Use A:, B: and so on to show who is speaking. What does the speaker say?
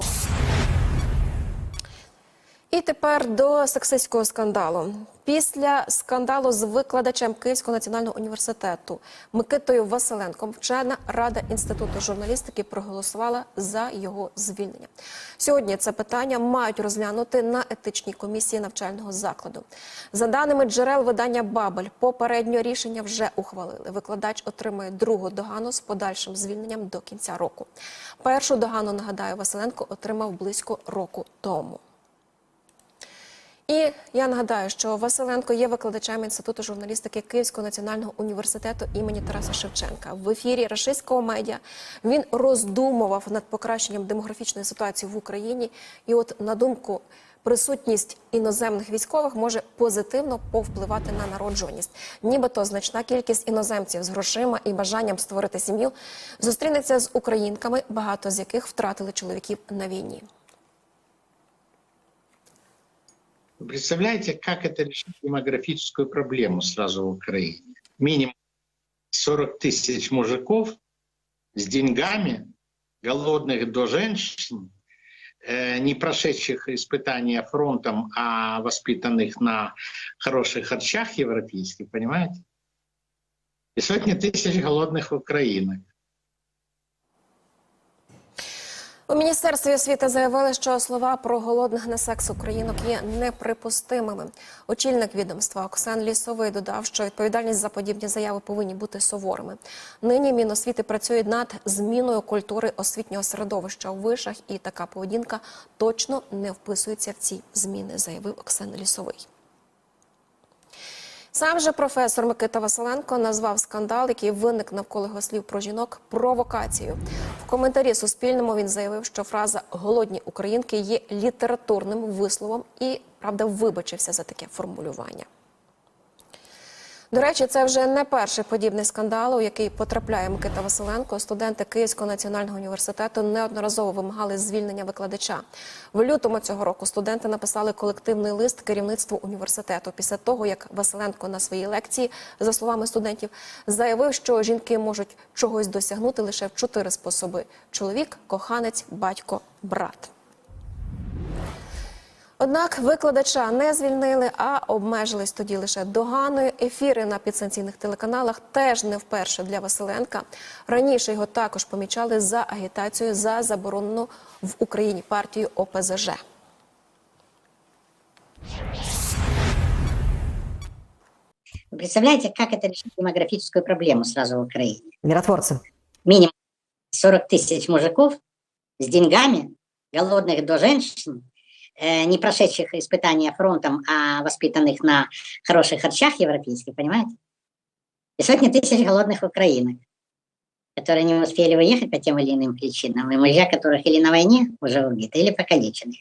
A: Sou. І тепер до сексистського скандалу. Після скандалу з викладачем Київського національного університету Микитою Василенком вчена рада інституту журналістики проголосувала за його звільнення. Сьогодні це питання мають розглянути на етичній комісії навчального закладу. За даними джерел видання Бабель, попереднє рішення вже ухвалили. Викладач отримує другу догану з подальшим звільненням до кінця року. Першу догану нагадаю, Василенко отримав близько року тому. І я нагадаю, що Василенко є викладачем інституту журналістики Київського національного університету імені Тараса Шевченка. В ефірі рашистського медіа він роздумував над покращенням демографічної ситуації в Україні. І, от на думку, присутність іноземних військових може позитивно повпливати на народжуваність. Нібито значна кількість іноземців з грошима і бажанням створити сім'ю зустрінеться з українками, багато з яких втратили чоловіків на війні.
B: Вы представляете, как это решить демографическую проблему сразу в Украине? Минимум 40 тысяч мужиков с деньгами, голодных до женщин, э, не прошедших испытания фронтом, а воспитанных на хороших харчах европейских, понимаете? И сотни тысяч голодных украинок.
A: У міністерстві освіти заявили, що слова про голодних на секс українок є неприпустимими. Очільник відомства Оксан Лісовий додав, що відповідальність за подібні заяви повинні бути суворими. Нині Міносвіти працює над зміною культури освітнього середовища у вишах, і така поведінка точно не вписується в ці зміни, заявив Оксан Лісовий. Сам же професор Микита Василенко назвав скандал, який виник навколо його слів про жінок, провокацією. В коментарі Суспільному він заявив, що фраза голодні українки є літературним висловом і правда вибачився за таке формулювання. До речі, це вже не перший подібний скандал, у який потрапляє Микита Василенко. Студенти Київського національного університету неодноразово вимагали звільнення викладача. В лютому цього року студенти написали колективний лист керівництву університету після того, як Василенко на своїй лекції, за словами студентів, заявив, що жінки можуть чогось досягнути лише в чотири способи: чоловік, коханець, батько, брат. Однак викладача не звільнили, а обмежились тоді лише доганою. Ефіри на підсанкційних телеканалах теж не вперше для Василенка. Раніше його також помічали за агітацію за заборонену в Україні партію ОПЗЖ.
C: Вы представляете, как это решить демографическую проблему сразу в Украине?
D: Миротворцы.
C: Минимум 40 тысяч мужиков с деньгами, голодных до женщин, э, не прошедших испытания фронтом, а воспитанных на хороших харчах европейских, понимаете? И сотни тысяч голодных украинок, которые не успели уехать по тем или иным причинам, и мужья которых или на войне уже убиты, или покалечены.